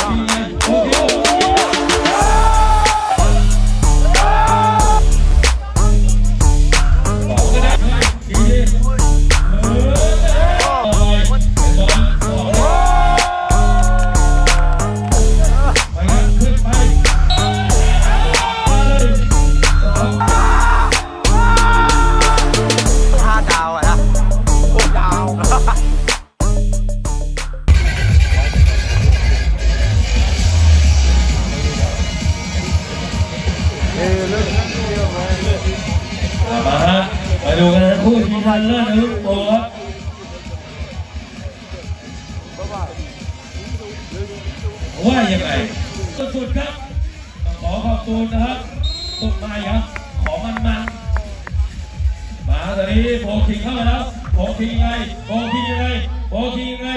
คิง มาฮะมาดูกันนะคู่ชิงชนเลิศนะลูกโป่งครับว่ายังไงสุดๆครับขอขอบคุณนะครับสุดมาครับขอมันมันมาตอนนี้โฟคิงเข้ามาแล้วโฟคิงยังไงโฟคิงยังไงโฟคิงยังไง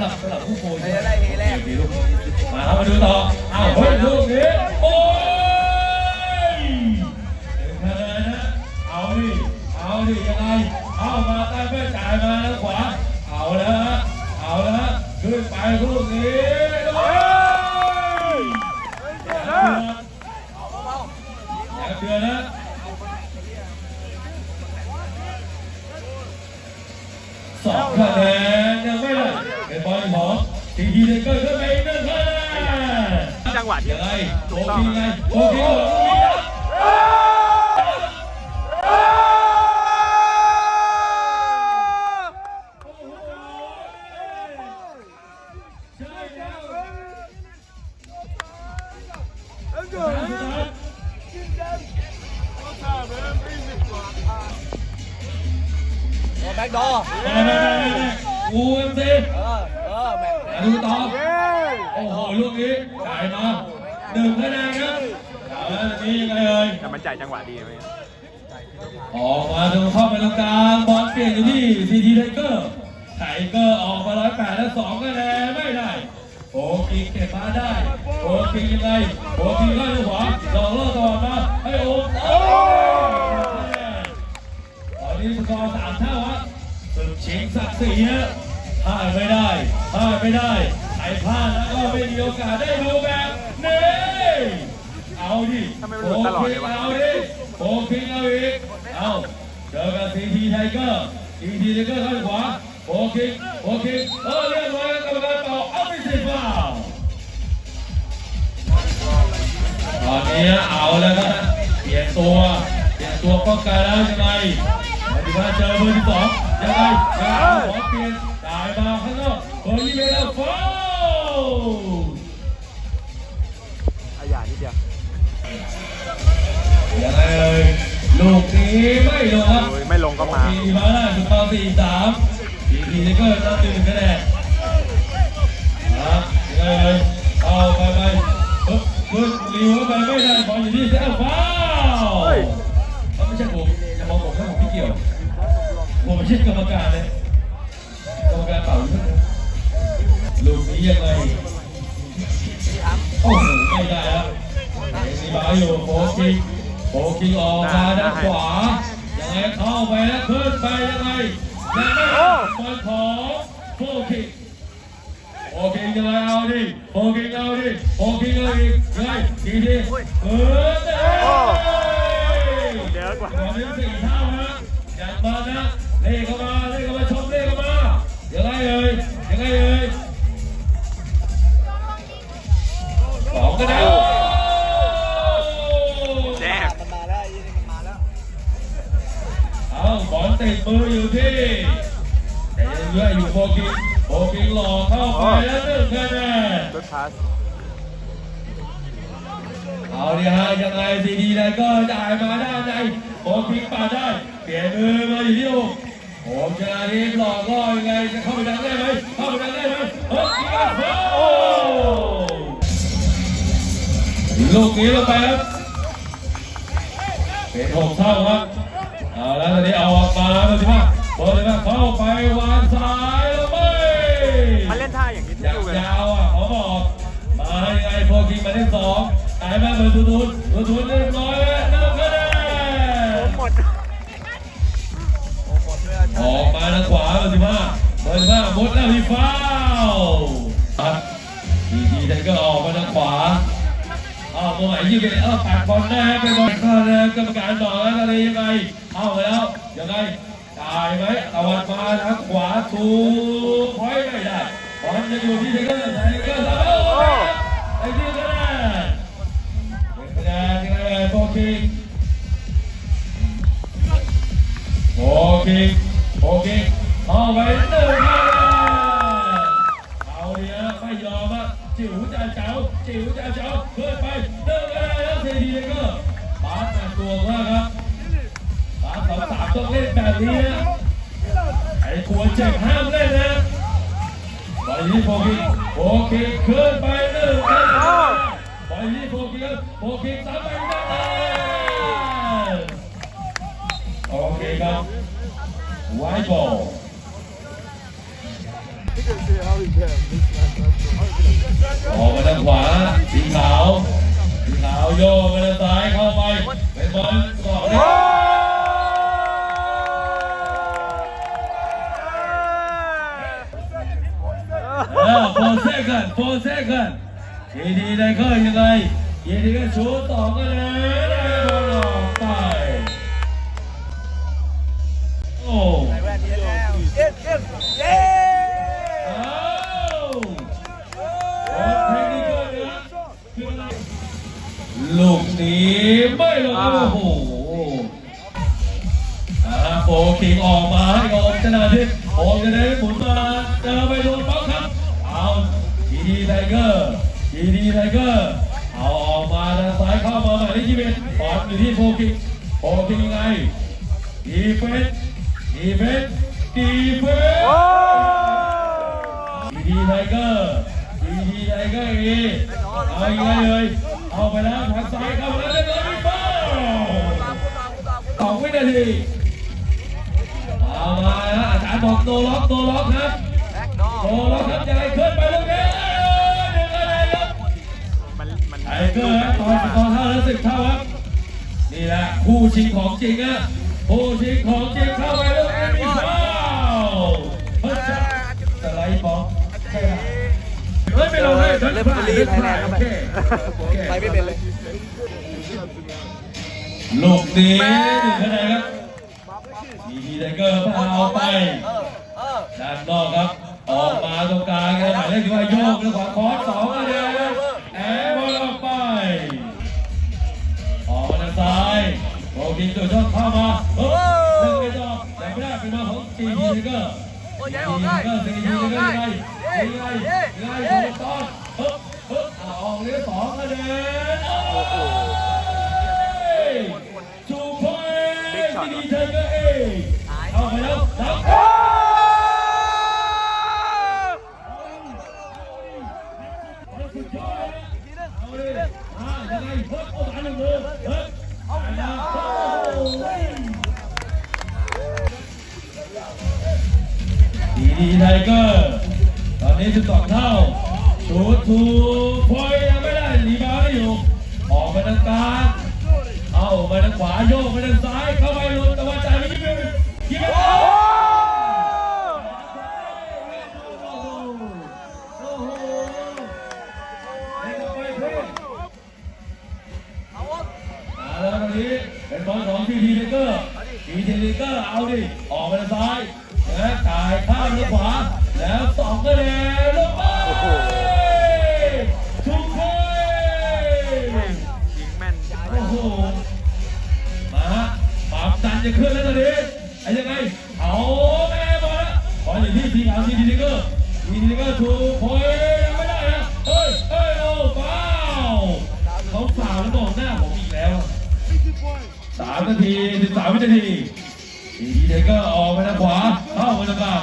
ำหรับสำหรับผู้โกยจะได้เฮแรก มาครับมาดูต่ออ้าวเฮ้ยลู ออกมาร้อยแปดและสองคะแนนไม่ได้โอ้กิงเก็บมาได้โอ้กิงยังไงโอ้กิงเข้าทางขวาลองล่อตลอมาให้โอ้โอ้ตอนนี้สกอร์สามเท่าฮะศึกชิงศักดิ์ศรีฮะพลาดไม่ได้พลาดไม่ได้ใครพลาดแล้วก็ไม่มีโอกาสได้ดูแบบนี้เอาดิทำไมมันหลุดตลอดเลยวะเอาดิโอ้คิงเอาอีกเอาเจอกับซีทีไทเกอร์ซีทีไทเกอร์ข้างขวาโอคิง โอเคเออเรียบร้อยกรรมการเป่าเอาไม่สิฟ้าตอนนี้เอาแล้วครับเปลี่ยนตัวเปลี่ยนตัวป้องกันแล้วยังไงปฏิวัติเจอเบอร์ที่สองยังไงยังไงขอเปลี่ยนจ่ายมาข้างนอกเบอร์ยี่สิบแล้วฟาอาญานิดเดียวยังไงเลยลูกนี้ไม่ลงครับไม่ลงก็มาทีมาได้สุดเปาสี่สาม ทีทีนี่ก็นับหนึ่งคะแนนครับยังไงเลยเอาไปไปปึ๊บขึ้นรีวไปไม่ได้บอลอยู่ที่เซลฟ้าวเขาไม่ใช่ผมอย่ามองผมนะผมไม่เกี่ยวผมไม่ใช่กรรมการเลยกรรมการเป่าลูกนี้ยังไงโอ้โหไม่ได้ครับมีบาอยู่โฟกิงโฟกิงออกมาด้านขวายังไงเข้าไปแล้วขึ้นไปยังไง ยังไงบอลของโฟกิโอเคยังไงเอาดิโฟกิงเอาดิโฟกิงเอาอีกยังไดีดีเออเดี๋ยวกว่าตอนนี้สี่เท่านะอยากมานะเล่เข้ามาเล่เข้ามาช ออยู่โฟกิงโฟกิงหลอกเข้าไปแล้วหนึ่งคะแนนรถพาสเอาดิฮะยังไงซีดีไนก็จ่ายมาด้านในโฟกิงปาดได้เปลี่ยนมือมาอยู่ที่โอโอมชนะทีมหลอกล่อยังไงจะเข้าไปดังได้ไหมเข้าไปดังได้ไหมเฮ้ยยิงอะโอ้ลูกนี้ลงไปครับเป็นหกเท่าครับเอาแล้วตอนนี้เอาออกมาแล้วสิว่าบอลเลยว่าเข้าไปวางซ้าย โฟกิงมาได้สองหายมาเบอร์ทูทูนทูทูนเรียบร้อยแล้วนับคะแนนหมดออกมาทางขวาเบอร์สิบห้าเบอร์สิบห้ามุดแล้วพี่ฟ้าวตัดดีดีไทเก็ออกมาทางขวาอ้าวโมไหนยืดไปเออปากบอลหน้าไปบอลข้าแล้วกรรมการบอกแล้วอะไรยังไงเอาไปแล้วยังไงตายไหมตะวันมาทางขวาตูพอยไม่ได้บอลจะอยู่ที่ไทเกอร์ไทเกอร์ ไอ้ที่ก็ได้เป็นคะแนนยังไงโฟกิงโฟกิงโฟกิงเอาไปหนึ่งคะแนนเอาเนี่ยไม่ยอมอะจิ๋วจ่าเจ้าจิ๋วจ่าเจ้าเพื่อนไปเดินไปแล้วเทดีเลยก็บาสแต่ตัวมากครับบาสสองสามต้องเล่นแบบนี้นะไอ้ควรเจ็บห้ามเล่นนะบอลยี่โฟกิโฟกิขึ้นไป หนึ่งบอลยี่โฟกิโฟกิซ้ำไปหนึ่งโอเคครับไวบอล ออกมาทางขวา สีขาว สีขาวโยกมาทางซ้ายเข้าไป เป็นบอลสองเลยเออ four second four second ยินดีได้ก็ยังไงทีดีก็ชูต่อกันเลย เอาอีกได้เลยเอาไปแล้วทางซ้ายเข้ามาแล้วเรียบร้อยพี่ป้าสองวินาทีเอามาแล้วอาจารย์บอกโนล็อกโนล็อกครับโนล็อกครับจะไงขึ้นไปลูกนี้หนึ่งอะไรครับมันมันไทเกอร์ครับตอนตอนเท่าแล้วสิบเท่าครับนี่แหละคู่ชิงของจริงอะคู่ชิงของจริงเข้าไปลูกนี้มี เฮ้ยไม่ลงให้เล่นบุรีไทยแลนด์เข้าไปโอเคไปไม่เป็นเลย ลูกนี้หนึ่งคะแนนครับดีดีไทเกอร์พาเอาไปด้านนอกครับ ออกมาตรงกลางครับหมายเลขที่ว่าโยกแล้วขวาคอร์สสองคะแนนแอร์บอลออกไป ออกมาทางซ้ายโอเคตัวช่องเข้ามาเฮ้ยเล่นไม่ต่อแต่ไม่ได้เป็นมาของดีดีไทเกอร์ตีได้ไทเกอร์ดีไทได้เกอร์ งไงยังไงยังไงโดนต้อนปึ๊บปึ๊บอ่าออกเลยสองคะแนนโอ้โหชูพอยดีดีเทเกอร์เองเอาไปแล้วแล้ว เกอร์เอาดิ ออกไปทางซ้ายแล้วจ่ายข้ามทางขวา แล้วสองคะแนนลงไปทุกคนยิงแม่นโอ้โห มาปรับดันจะขึ้นแล้วตอนนี้ไอ้ยังไง เอาแม่บอลละบอลอยู่ที่ทีมขาวทีดีเกอร์ทีดีเกอร์ถูกโอยยังไม่ได้นะเฮ้ยเฮ้ยโอ้ฟาวเขาฟาวแล้วมองหน้าผมอีกแล้วสามนาทีสิบสามวินาที ดีเดกอร์ออกไปทางขวาเข้ามาทางกลาง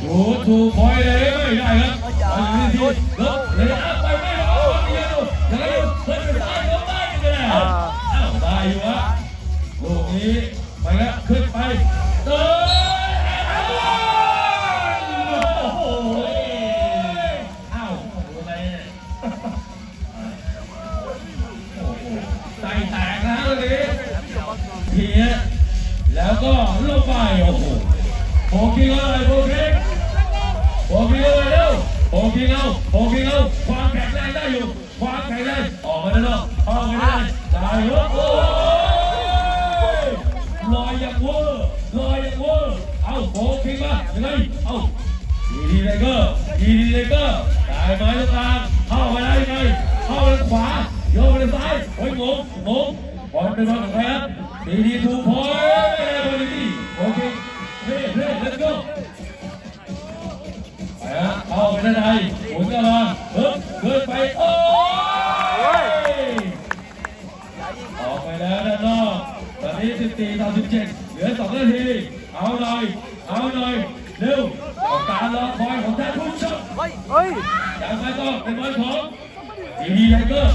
ถูกถูกโอยเลยไม่ได้ครับบอลอยู่ที่ทีเลิกเลยอะไปไม่ได้เอาไปยังอยู่ยังไงอยู่เฮ้ยไปซ้ายเลี้ยวได้ยังไงเนี่ยอ้วได้อยู่วะลูกนี้ไปแล้วขึ้นไปเติม แล้วก็ลงไปโอ้โหโบกิ้งอะไรโบกิ้งโบกิ้งอะไรเร็วโบกิ้งเอาโบกิ้งเอาความแข็งแรงได้อยู่ความแข็งแรงออกมาด้านนอกเข้าไปได้ได้เยอะโอ้ยลอยอย่างเวอร์ลอยอย่างเวอร์เอาโค้งทิ้งมายังไงเอาดีดีเลยก็ดีดีเลยก็ได้ไหมตรงกลาเข้าไปได้ยังไงเข้าไปขวาโยนไปซ้ายโอ้ยงงงงบอลเป็นบอลของใครครับ ดีดีถูกพอยไม่ได้บอลดีโอเคเฮ้เฮ้ let's go ไปฮะเข้าไปด้านในหมุนเข้ามาเฮ้ยเกินไปโอ้ยออกไปแล้วด้านนอกตอนนี้14ต่อ17เหลือ2นาทีเอาหน่อยเอาหน่อยเร็วต้องการรอคอยของท่านผู้ชมเฮ้ยเฮ้ยยังไงก็เป็นบอลของดีดีไทเกอร์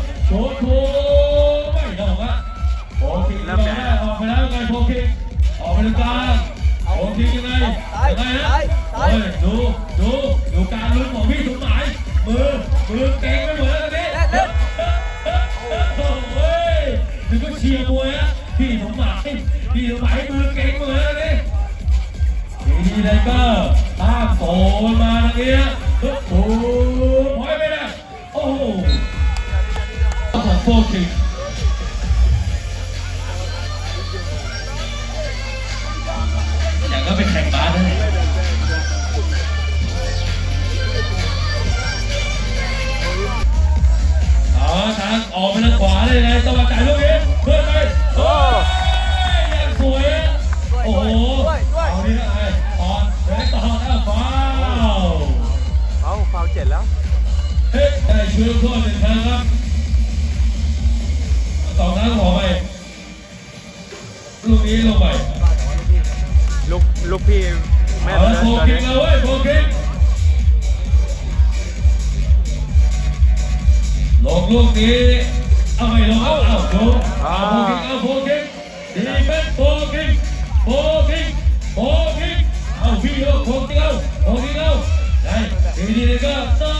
ชียร์มวยอะพี่สมหมายพี่สมหมายมือเก่งหมดแล้วตอนนี้ดีดีเลยก็ตาโผล่มาตรงนี้โอ้โหพอยไม่ได้โอ้โหของโฟกิงอย่างก็เป็นแข่งบาสนะเนี่ยอ๋อทางออกไปทางขวาเลยไงต้องมาจ่ายลูกนี้ นะไอ้ตอนเดินต่อแล้วฟาวเอาฟาวเจ็ดแล้ว เฮ้ยได้ช่วยโทษหนึ่งครั้งครับสองครั้งขอไปลูกนี้ลงไปลูกลูกพี่แม่นเอาเลละยโฟตอนกินี้งแล้วเว้ยโฟกิงลงลูกนี้เอาไม่ลงเอาเอาลงเอาโฟกิงเอาโฟกิงดีเป็นโฟกิงโฟกิง โฟกิงเอาพี่เอาโฟกิเอาโฟกิเอาได้ทีนี้ก็ต่อ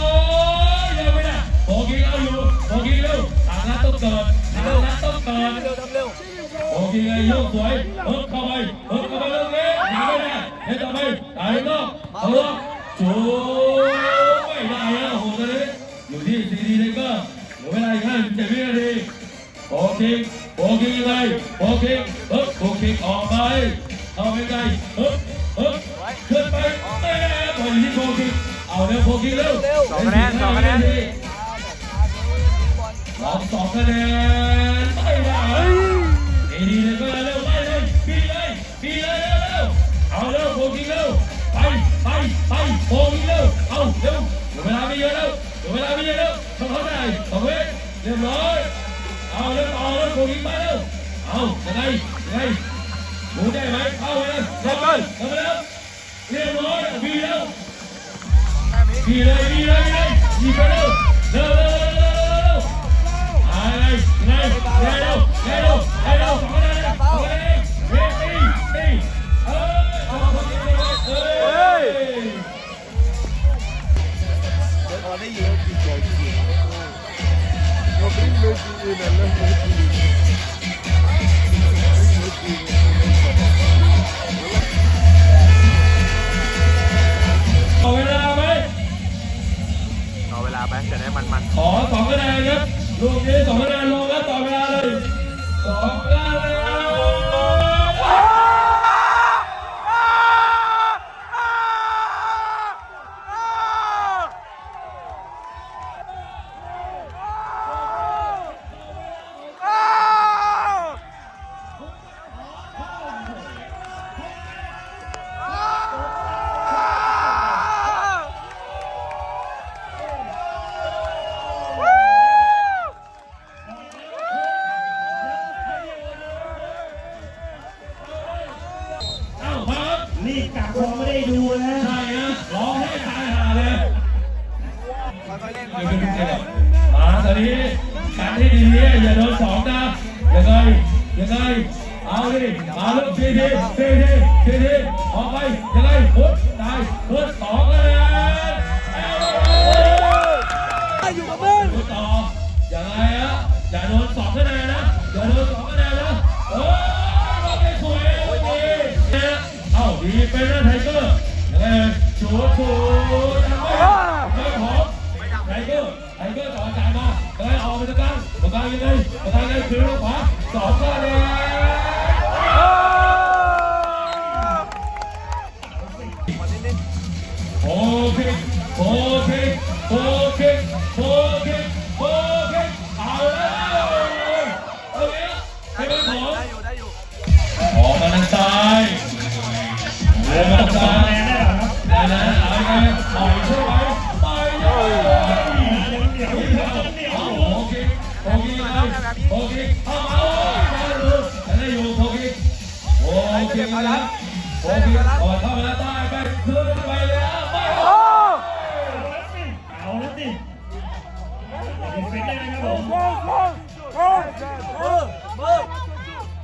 ยังไม่ได้โฟกิเอาอยู่โฟกิเร็วทางนั้นต้องเกิดทางนั้นต้องเกิดเร็วทำเร็วโอเคไงโยกสวยเฮิร์เข้าไปเฮิร์เข้าไปเรื่องนี้หนีไม่ได้เฮ้ยต่อไปตายนอกเอา ยังไงเอาดิมาลูกทีทีทีทีทีทีออกไปยังไงพุทตายพุทสองคะแนนเอาอยู่กับมึงพุทต่อยังไงฮะอย่าโดนสองคะแนนนะอย่าโดนสองคะแนนนะเฮ้ยเราไม่คุยโอเคเอ้าดีเป็นนะไทเกอร์ยังไงชูชูยังไงไม่ขอไทเกอร์ไทเกอร์ต่อจ่ายมาเฮ้ยออกไปตะกลางตะกลางยังไงประธานยังไงคือขวา สองก็เลยโอเคโอเคโอเค เฟนได้ไหมครับผม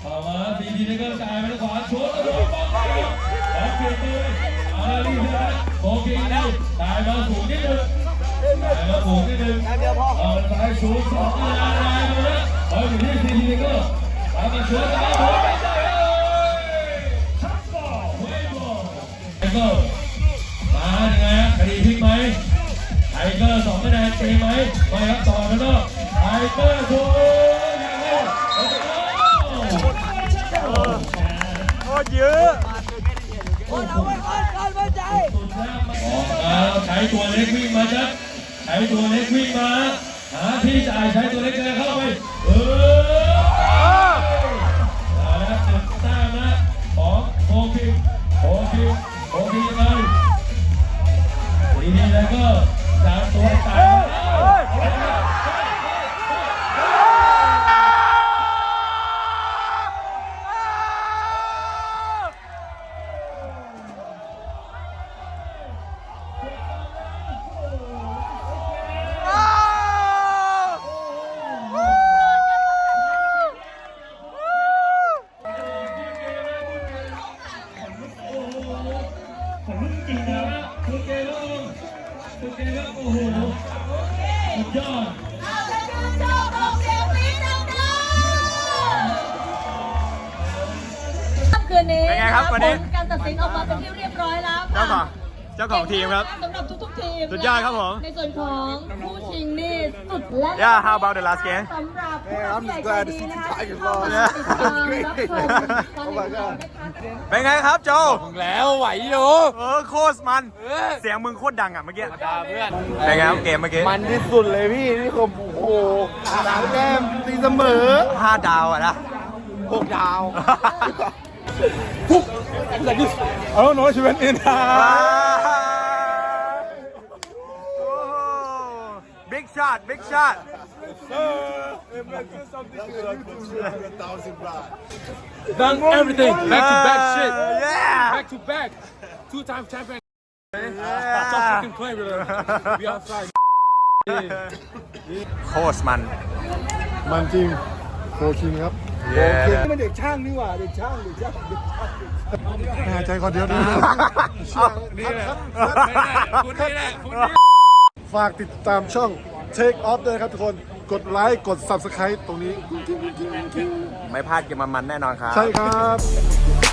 ต่อมาซีดีนี่ก็จ่ายไปทางขวาชนแล้วโดนบอลไปบอลเปลี่ยนมือาละรีบนะโอเคได้จ่ายมาสูงนิดนึงจ่ายมาสูงนิดนึงเดียวพอเอาไปชูสองนายนายดูนะเอาอยู่ที่ซีทีก็ตามมาชนนโอ้ยไม่ใช่เอ้ยชักบอลเฮ้ยบอลไทเกอร์มา เกอร์สองคะแนนเกมไหมไปครับต่อแล้วก็ไทเกอร์ถูกยังไงโอ้โหโคตรเยอะออกมาใช้ตัวเล็กวิ่งมาจ้ะใช้ตัวเล็กวิ่งมาหาที่จ่ายใช้ตัวเล็กเดินเข้าไปเออ ของทีมครับ สำหรับทุกๆทีมสุดยอดครับผมในส่วนของผู้ชิงนี่สุดและ Yeah how about the last game สำหรับผู้ Yeah, รั I'm บใหญ่ just ใจ glad to ดี see นะ the คะ Tigers ที่เข้ามา lost. ติดตามรับชม Oh my god เป็นไงครับโจแล้วไหวอยู่ เออโคตรมันเสียงมึงโคตรดังอะเมื่อกี้ ตาเพื่อน เป็นไงครับเกมเมื่อกี้มันที่สุดเลยพี่ นี่ผมโอ้โหสามแต้มตีเสมอห้าดาวอะนะ หกดาว I don't know what you went in บิ๊กช็อตบิ๊กช็อต done everything back to back shit yeah back to back two time champion Yeah. stop fucking playing with us we outside โคตรมัน มันจริงโคคิงครับ เย้นี่มันเด็กช่างนี่หว่าเด็กช่างเด็กช่างเด็กช่างหายใจคนเดียวนะนี่แหละคุณนี่แหละคุณนี่ฝากติดตามช่อง Take Off ด้วยนะครับทุกคนกดไลค์กด Subscribe ตรงนี้ ไม่พลาดเกมมันๆแน่นอนครับ ใช่ครับ